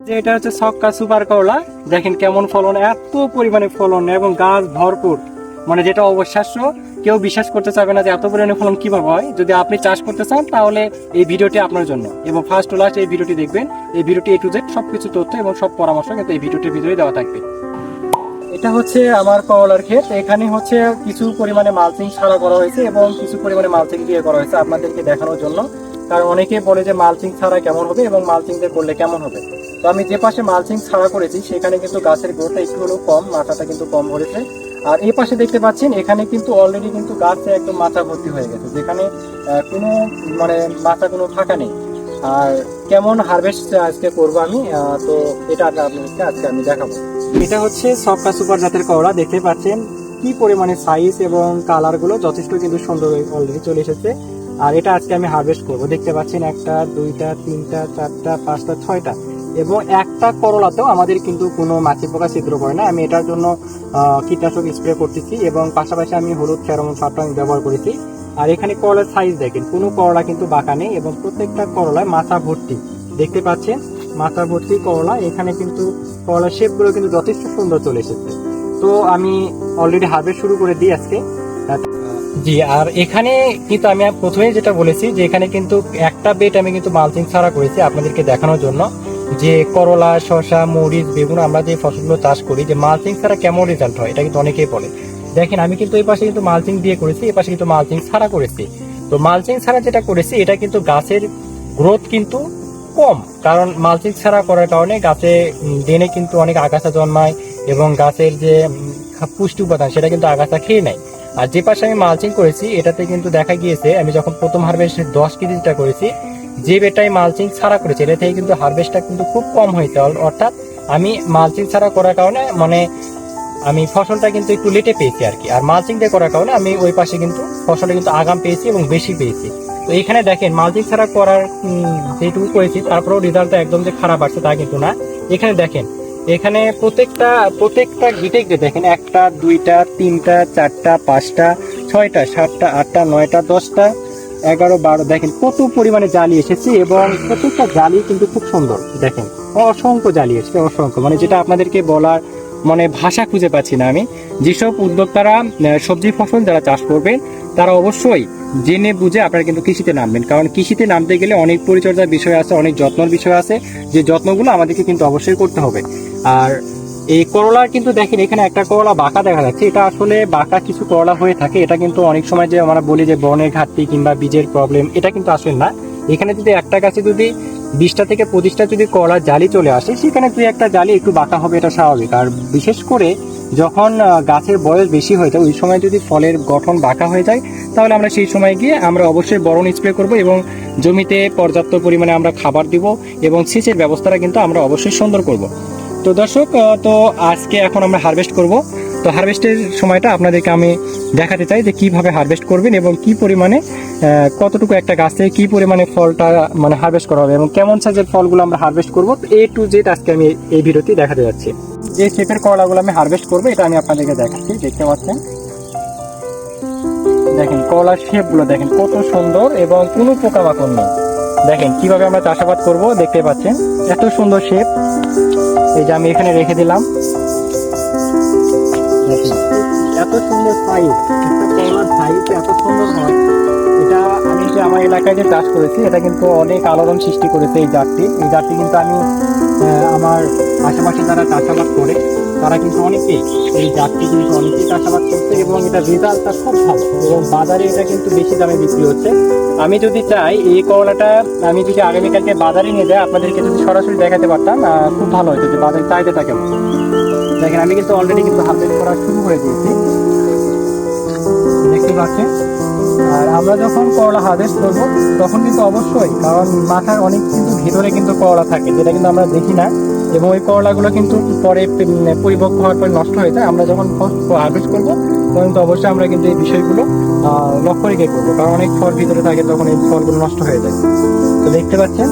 যে এটা হচ্ছে সক্কা সুপার করলা। দেখেন কেমন ফলন, এত পরিমাণে ফলন এবং গাছ ভরপুর। মানে যেটা অবিশ্বাস্য, কেউ বিশ্বাস করতে চাবে না যে এত পরিমাণে ফলন কীভাবে হয়। যদি আপনি চাষ করতে চান, তাহলে এই ভিডিওটি আপনার জন্য। এবং ফার্স্ট টু লাস্ট এই ভিডিওটি দেখবেন। এই ভিডিওটি এ টু জেড সবকিছু তথ্য এবং সব পরামর্শ কিন্তু এই ভিডিওটির ভিতরে দেওয়া থাকবে। এটা হচ্ছে আমার করলার ক্ষেত। এখানে হচ্ছে কিছু পরিমাণে মালচিং ছাড়া করা হয়েছে এবং কিছু পরিমাণে মালচিং দিয়ে করা হয়েছে আপনাদেরকে দেখানোর জন্য। কারণ অনেকেই বলে যে মালচিং ছাড়া কেমন হবে এবং মালচিং দিয়ে করলে কেমন হবে। তো আমি যে পাশে মালচিং ছাড়া করেছি, সেখানে কিন্তু গাছের গ্রোথটা একটু হলেও কম, মাথাটা কিন্তু কম ধরেছে আর এই পাশে দেখতে পাচ্ছেন, এখানে কিন্তু অলরেডি কিন্তু গাছে একদম মাথা ভর্তি হয়ে গেছে, যেখানে কোনো মানে মাথা কোনো ফাঁকা নেই। আর কেমন হারভেস্ট আজকে করব আমি তো এটা আপনাদেরকে আজকে আমি দেখাবো। এটা হচ্ছে সবকা সুপার জাতের করলা দেখতে পাচ্ছেন কি পরিমাণে সাইজ এবং কালারগুলো যথেষ্ট কিন্তু সুন্দর অলরেডি চলে এসেছে। আর এটা আজকে আমি হারভেস্ট করব। দেখতে পাচ্ছেন একটা, দুইটা, তিনটা, চারটা, পাঁচটা, ছয়টা। এবং একটা করলাতেও আমাদের কিন্তু কোনো মাছি পোকা ছিদ্র করে না। আমি এটার জন্য কীটনাশক স্প্রে করতেছি এবং পাশাপাশি আমি হলুদ ফেরোমন সারটা আমি ব্যবহার করেছি। আর এখানে করলার সাইজ দেখেন, কোনো করলা কিন্তু বাঁকা নেই এবং প্রত্যেকটা করলায় মাথা ভর্তি। দেখতে পাচ্ছেন মাথা ভর্তি করলা। এখানে কিন্তু করলার শেপগুলো কিন্তু যথেষ্ট সুন্দর চলে এসেছে। তো আমি অলরেডি হারভেস্ট শুরু করে দিই আজকে। জি, আর এখানে কিন্তু আমি প্রথমে যেটা বলেছি যে এখানে কিন্তু একটা বেড আমি কিন্তু মালচিং ছাড়া করেছি আপনাদেরকে দেখানোর জন্য। যে করলা, শসা, মরিচ, বেগুন আমরা যে ফসলগুলো চাষ করি, যে মালচিং ছাড়া কেমন রেজাল্ট হয়, এটা কিন্তু অনেকেই বলে। দেখেন, আমি কিন্তু এই পাশে কিন্তু মালচিং দিয়ে করেছি, এই পাশে কিন্তু মালচিং ছাড়া করেছি। তো মালচিং ছাড়া যেটা করেছি, এটা কিন্তু গাছের গ্রোথ কিন্তু কম, কারণ মালচিং ছাড়া করার কারণে গাছে ডেনে কিন্তু অনেক আগাছা জন্মায় এবং গাছের যে পুষ্টি উপাদান, সেটা কিন্তু আগাছা খেয়ে নেয়। আর যে পাশে আমি মালচিং করেছি, এটাতে কিন্তু দেখা গিয়েছে, আমি যখন প্রথম হারভেস্ট দশ কেজিটা করেছি, যে বেটাই মালচিং ছাড়া করেছি এটা থেকে কিন্তু হারভেস্টটা কিন্তু খুব কম হয়েছে। অর্থাৎ আমি মালচিং ছাড়া করার কারণে মানে আমি ফসলটা কিন্তু একটু লেটে পেয়েছি আর কি। আর মালচিং দিয়ে করার কারণে আমি ওই পাশে কিন্তু ফসলটা কিন্তু আগাম পেয়েছি এবং বেশি পেয়েছি। তো এখানে দেখেন, মালচিং ছাড়া করার যেটুকু করেছি, তারপরেও রেজাল্টটা একদম যে খারাপ আসছে তা কিন্তু না। এখানে দেখেন এখানে প্রত্যেকটা প্রত্যেকটা গিটে গিটে দেখেন, একটা, দুইটা, তিনটা, চারটা, পাঁচটা, ছয়টা, সাতটা, আটটা, নয়টা, দশটা, এগারো, বারো, দেখেন কত পরিমাণে জালি এসেছে এবং প্রত্যেকটা জালি কিন্তু খুব সুন্দর, দেখেন। অসংখ্য জালি এসেছে, অসংখ্য। মানে যেটা আপনাদেরকে বলার মানে ভাষা খুঁজে পাচ্ছি না আমি। যেসব উদ্যোক্তারা সবজি ফসল যারা চাষ করবেন, তারা অবশ্যই জেনে বুঝে আপনারা কিন্তু কৃষিতে নামবেন। কারণ কৃষিতে নামতে গেলে অনেক পরিচর্যার বিষয় আছে, অনেক যত্নর বিষয় আছে। যে যত্নগুলো আমাদেরকে কিন্তু অবশ্যই করতে হবে। আর এই করলা কিন্তু দেখেন, এখানে একটা করলা বাঁকা দেখা যাচ্ছে। এটা আসলে বাঁকা কিছু করলা হয়ে থাকে। এটা কিন্তু অনেক সময় যে আমরা বলি যে বনের ঘাটতি কিংবা বীজের প্রবলেম এটা কিন্তু আসলে না। এখানে যদি একটা গাছে যদি বিশটা থেকে পঁচিশটা যদি করলা জালি চলে আসে, সেখানে দুই একটা জালি একটু বাঁকা হবে, এটা স্বাভাবিক। আর বিশেষ করে যখন গাছের বয়স বেশি হয়ে যায়, ওই সময় যদি ফলের গঠন বাঁকা হয়ে যায়, তাহলে আমরা সেই সময় গিয়ে আমরা অবশ্যই বরণ স্প্রে করব এবং জমিতে পর্যাপ্ত পরিমাণে আমরা খাবার দিব এবং সেচের ব্যবস্থাটা কিন্তু আমরা অবশ্যই সুন্দর করব। তো দর্শক তো আজকে এখন আমরা হারভেস্ট করব। তো হারভেস্টের সময়টা আপনাদেরকে আমি দেখাতে চাই যে কীভাবে হারভেস্ট করবেন এবং কি পরিমাণে কতটুকু একটা গাছ থেকে কি পরিমাণে ফলটা মানে হারভেস্ট করা হবে এবং কেমন সাইজের ফলগুলো আমরা হারভেস্ট করব। এ টু জেড আজকে আমি এই ভিডিওতে দেখাতে যাচ্ছি। যে শেপের কলাগুলো আমি হারভেস্ট করব, এটা আমি আপনাদেরকে দেখাচ্ছি, দেখতে পাচ্ছেন? দেখেন, কলার শেপগুলো দেখেন, কত সুন্দর এবং কোনো পোকামাকড় নেই। দেখেন, কীভাবে আমরা চাষাবাদ করব, দেখতে পাচ্ছেন? এত সুন্দর শেপ এই যে আমি এখানে রেখে দিলাম। এত সুন্দর সাইজ কলার সাইজ এত সুন্দর হয়। এটা আমি আমার এলাকায় যে চাষ করেছি, এটা কিন্তু অনেক আলোড়ন সৃষ্টি করেছে এই জাতটি। এই জাতটি কিন্তু আমি আমার আশেপাশে যারা চাষাবাদ করে তারা কিন্তু অনেকে এই জাতটি কিন্তু অনেকেই চাষাবাদ করছে এবং এটা রেজাল্টটা খুব ভালো এবং বাজারে এটা কিন্তু বেশি দামে বিক্রি হচ্ছে। আমি যদি চাই এই করলাটা আমি যদি আগামীকালকে বাজারে নিয়ে যাই, আপনাদেরকে যদি সরাসরি দেখাতে পারতাম খুব ভালো হতো যে বাজারে চাহিদাটা কেমন। দেখেন, আমি কিন্তু অলরেডি কিন্তু হারভেস্ট করা শুরু করে দিয়েছি। দেখতে পাচ্ছেন? আর আমরা যখন করলা হারভেস্ট করব, তখন কিন্তু অবশ্যই, কারণ মাথার অনেক কিন্তু ভেতরে কিন্তু করলা থাকে, যেটা কিন্তু আমরা দেখি না। এবং ওই করলাগুলো কিন্তু পরে পরিপক্ক হওয়ার পরে নষ্ট হয়ে যায়। আমরা যখন হার্ভেস্ট করব, তখন তো অবশ্যই আমরা কিন্তু এই বিষয়গুলো লক্ষ্য রেখে করব। কারণ অনেক ফল ভিতরে থাকে, তখন এই ফলগুলো নষ্ট হয়ে যায়। তো দেখতে পাচ্ছেন?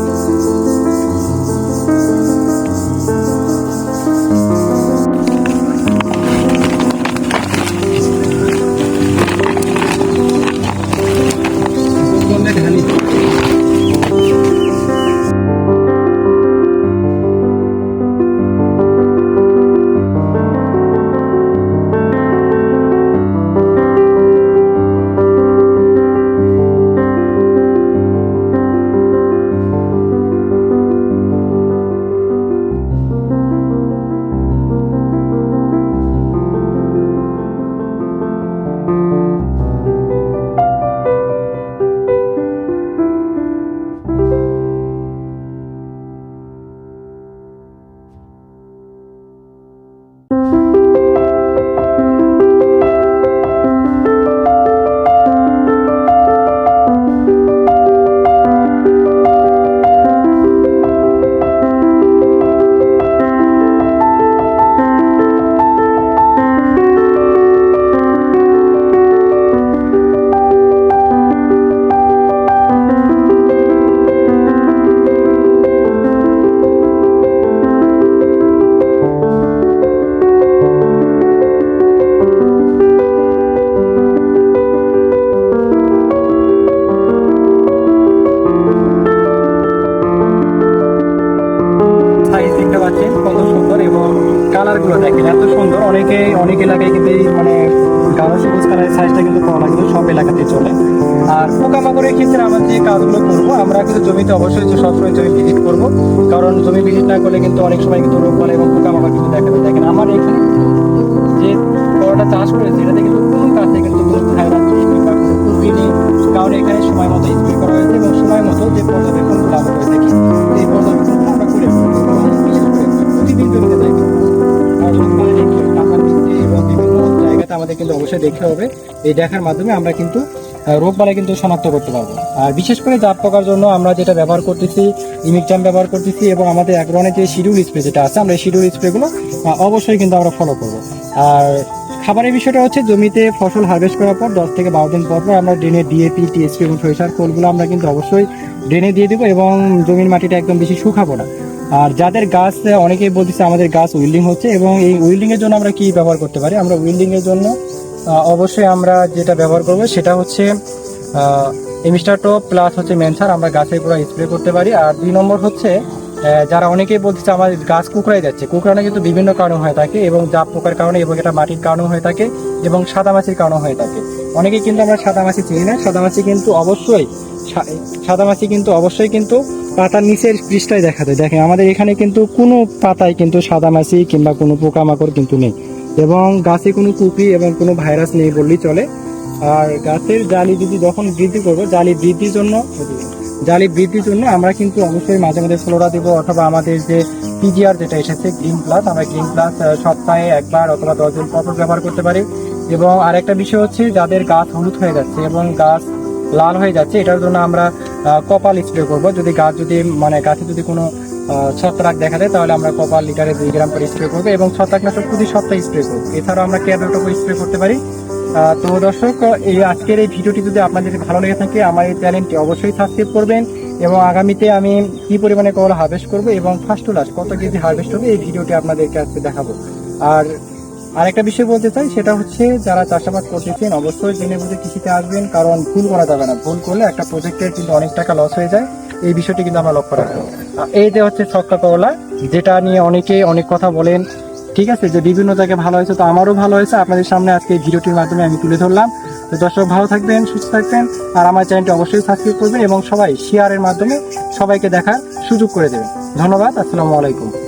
কালারগুলো দেখেন, এত সুন্দর। অনেকে, অনেক এলাকায় কিন্তু মানে গাঢ় সবুজ কালারের সাইজটা কিন্তু পাওয়া লাগে সব এলাকাতে চলে। আর পোকামাকড়ের ক্ষেত্রে আমরা যে কাজগুলো করব, আমরা কিন্তু জমিতে অবশ্যই সবসময় জমি ভিজিট করব। কারণ জমি ভিজিট না করলে কিন্তু অনেক সময় কিন্তু রোগ বলে এবং পোকামাকড় কিন্তু দেখা যায়। দেখেন, আমার এখানে যে করোটা চাষ করেছে এটাতে কিন্তু কোনো কাছে কিন্তু কোনো ভাইরাস কারণ এখানে সময় মতো স্প্রে করা হয়েছে এবং সময় মতো যে পর্যবেক্ষণগুলো আমরা করে থাকি, এই পর্যবেক্ষণগুলো আমরা করে থাকি। প্রতিদিন জমিতে যাই আমাদের কিন্তু অবশ্যই দেখতে হবে এই দেখার মাধ্যমে আমরা কিন্তু রোগ বালাই কিন্তু শনাক্ত করতে পারব আর বিশেষ করে জাত পোকার জন্য আমরা যেটা ব্যবহার করতেছি ইমিকজাম ব্যবহার করতেছি এবং আমাদের এক ধরনের যে শিডিউল স্প্রে যেটা আছে আমরা এই শিডিউল স্প্রেগুলো অবশ্যই কিন্তু আমরা ফলো করব আর খাবারের বিষয়টা হচ্ছে জমিতে ফসল হারভেস্ট করার পর দশ থেকে বারো দিন পর পর আমরা ড্রেনে ডিএপি টিএসপি এবং সরিষার খোলগুলো আমরা কিন্তু অবশ্যই ড্রেনে দিয়ে দিব এবং জমির মাটিটা একদম বেশি শুকাবো না। আর যাদের গাছ, অনেকেই বলতেছে আমাদের গাছ উইল্ডিং হচ্ছে এবং এই উইল্ডিং এর জন্য আমরা কি ব্যবহার করতে পারি? আমরা উইল্ডিং এর জন্য অবশ্যই আমরা যেটা ব্যবহার করব সেটা হচ্ছে এমিস্টারটো প্লাস হচ্ছে মেনসার আমরা গাছের পুরো স্প্রে করতে পারি। আর দুই নম্বর হচ্ছে যারা অনেকেই বলতেছে আমার গাছ কুকড়াই যাচ্ছে, কুকড়ানো কিন্তু বিভিন্ন কারণ হয়ে থাকে এবং জাপ পোকার কারণে এবং এটা মাটির কারণে হয়ে থাকে এবং সাদামাছির কারণে হয়ে থাকে। অনেকেই কিন্তু আমরা সাদামাছি চিনি না সাদামাছি কিন্তু অবশ্যই সাদামাছি কিন্তু অবশ্যই কিন্তু পাতার নিচের পৃষ্ঠায় দেখা যায়। দেখেন, আমাদের এখানে কিন্তু কোনো পাতায় কিন্তু সাদামাছি কিংবা কোনো পোকামাকড় কিন্তু নেই। এবং গাছে কোনো কুপি এবং কোনো ভাইরাস নেই বললেই চলে। আর গাছের জালি যদি যখন বৃদ্ধি করব, জালি বৃদ্ধির জন্য, জালি বৃদ্ধির জন্য আমরা কিন্তু অবশ্যই মাঝে মাঝে ফ্লোরা দেবো অথবা আমাদের যে পিজিআর যেটা এসেছে, গ্রিন প্লাস, আমরা গ্রিন প্লাস সপ্তাহে একবার অথবা দশ দিন ব্যবহার করতে পারি। এবং আরেকটা বিষয় হচ্ছে, যাদের গাছ হলুদ হয়ে যাচ্ছে এবং গাছ লাল হয়ে যাচ্ছে, এটার জন্য আমরা কপাল স্প্রে করব। যদি গাছ যদি মানে গাছে যদি কোনো ছত্রাক দেখা দেয়, তাহলে আমরা কপাল লিটারে দুই গ্রাম করে স্প্রে করব এবং ছত্রাকনাশক প্রতি সপ্তাহে স্প্রে করব। এছাড়াও আমরা ক্যাবেটকও স্প্রে করতে পারি। তো দর্শক, এই আজকের এই ভিডিওটি যদি আপনাদের ভালো লেগে থাকে, আমার এই চ্যানেলটি অবশ্যই সাবস্ক্রাইব করবেন এবং আগামীতে আমি কি পরিমাণে কল হারভেস্ট করব এবং ফার্স্ট টু লাস্ট কত কেজি হারভেস্ট হবে, এই ভিডিওটি আপনাদেরকে আজকে দেখাবো। আর আরেকটা বিষয় বলতে চাই, সেটা হচ্ছে যারা চাষাবাদ করতেছেন, অবশ্যই জেনে বুঝে কৃষিতে আসবেন, কারণ ভুল করা যাবে না। ভুল করলে একটা প্রজেক্টের কিন্তু অনেক টাকা লস হয়ে যায়। এই বিষয়টি কিন্তু আমরা লক্ষ্য রাখব। এই যে হচ্ছে ছক্কা করলা, যেটা নিয়ে অনেকে অনেক কথা বলেন, ঠিক আছে, যে বিভিন্ন জায়গায় ভালো হয়েছে, তো আমারও ভালো হয়েছে। আপনাদের সামনে আজকে এই ভিডিওটির মাধ্যমে আমি তুলে ধরলাম। তো দর্শক ভালো থাকবেন, সুস্থ থাকবেন, আর আমার চ্যানেলটি অবশ্যই সাবস্ক্রাইব করবেন এবং সবাই শেয়ারের মাধ্যমে সবাইকে দেখার সুযোগ করে দেবেন। ধন্যবাদ, আসসালামু আলাইকুম।